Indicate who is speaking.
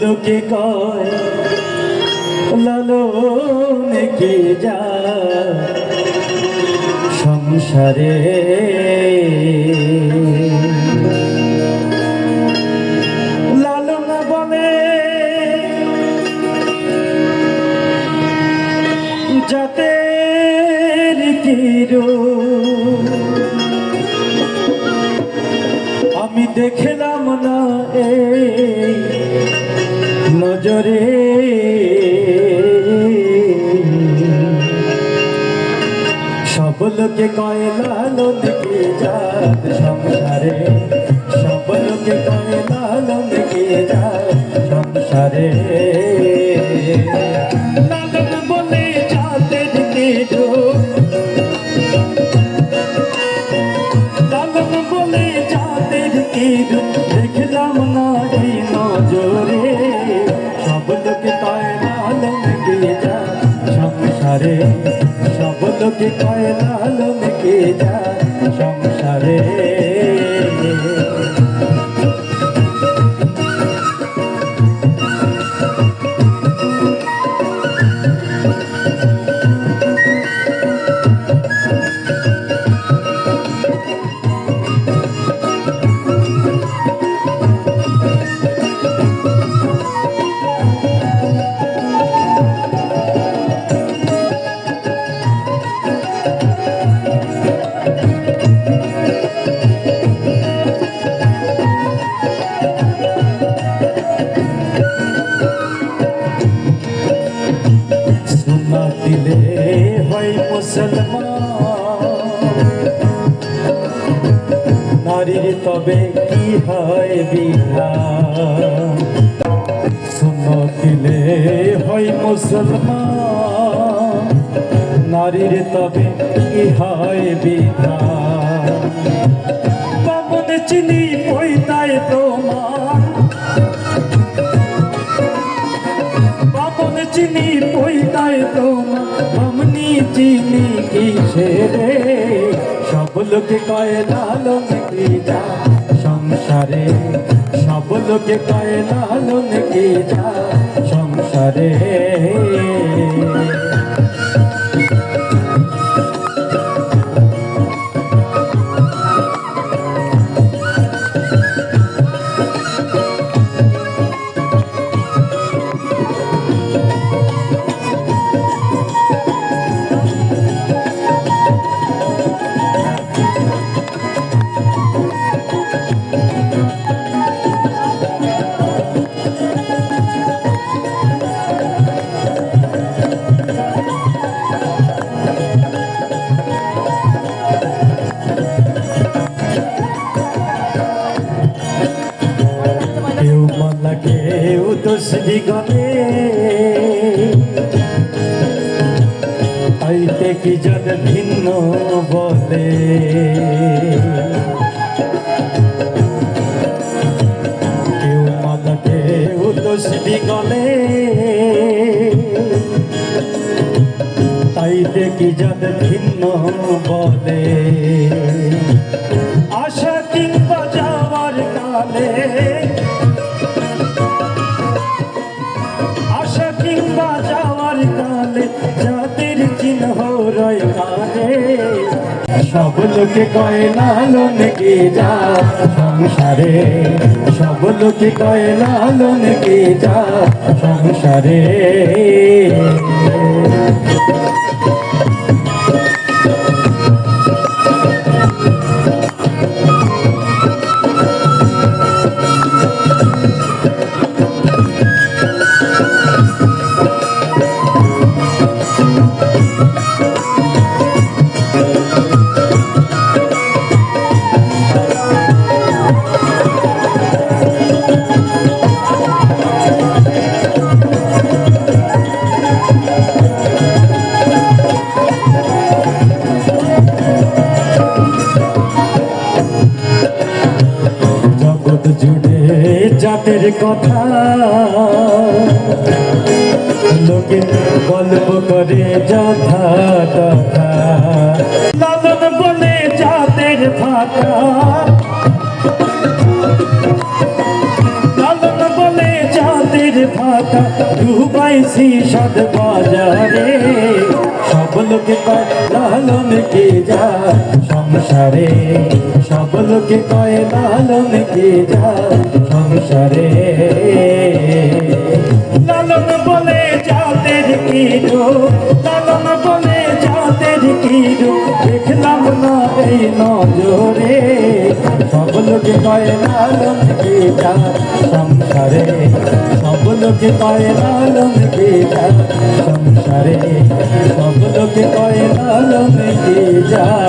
Speaker 1: লোকে কয়? লালন কে যা সংসারে লালন বলে। জাতের কিরো আমি দেখলাম না নজরে। সব লোকে কয়লা লালন যা সংসারে। সংসারে সব লোকে কয় লালন কে যায় সংসারে। দিলে হয় মুসলমান। নারীর তবে কি হয় সোনা দিলে হয় মুসলমান। নারীর তবে কি হয় বিধান? বামন চিনি পৈতায় প্রমাণ। বামন চিনি পৈতায় তোমা বামনি চিনি কিসে রে সব লোকে কয় লালন কি যা সংসারে সব লোকে কয় লালন কি যা সংসারে কেউ কেউ দোষী গলে আইতে কি জন ভিন্ন বলে কেউ মালা কেউ দোষী গলে তাই দেখি জন ভিন্ন বলে আশা কিংবা যাওয়ার কালে কিংবা যাওয়ার কালে জাতির চিহ্ন রয় কানে। সব লোকে কয়, লালন কে যা সংসারে? সব লোকে কয়, লালন কে যা সংসারে? জগৎ জুড়ে জাতের কথা। লোকে গল্প করে যথা তথা। লালন বলে জাতের ফাঁকা। লালন বলে জাতের ফাঁকা। ডুবাইছি সদ বাজারে। সব লোকে কয়, লালন কে যা সংসারে। সব লোকে কয়, লালন কে যা সংসারে। নজরে সব লোকে কয় লালন বেটা, সংসারে সব লোকে কয় লালন বেটা, সংসারে সব লোকে কয় লালন বেটা।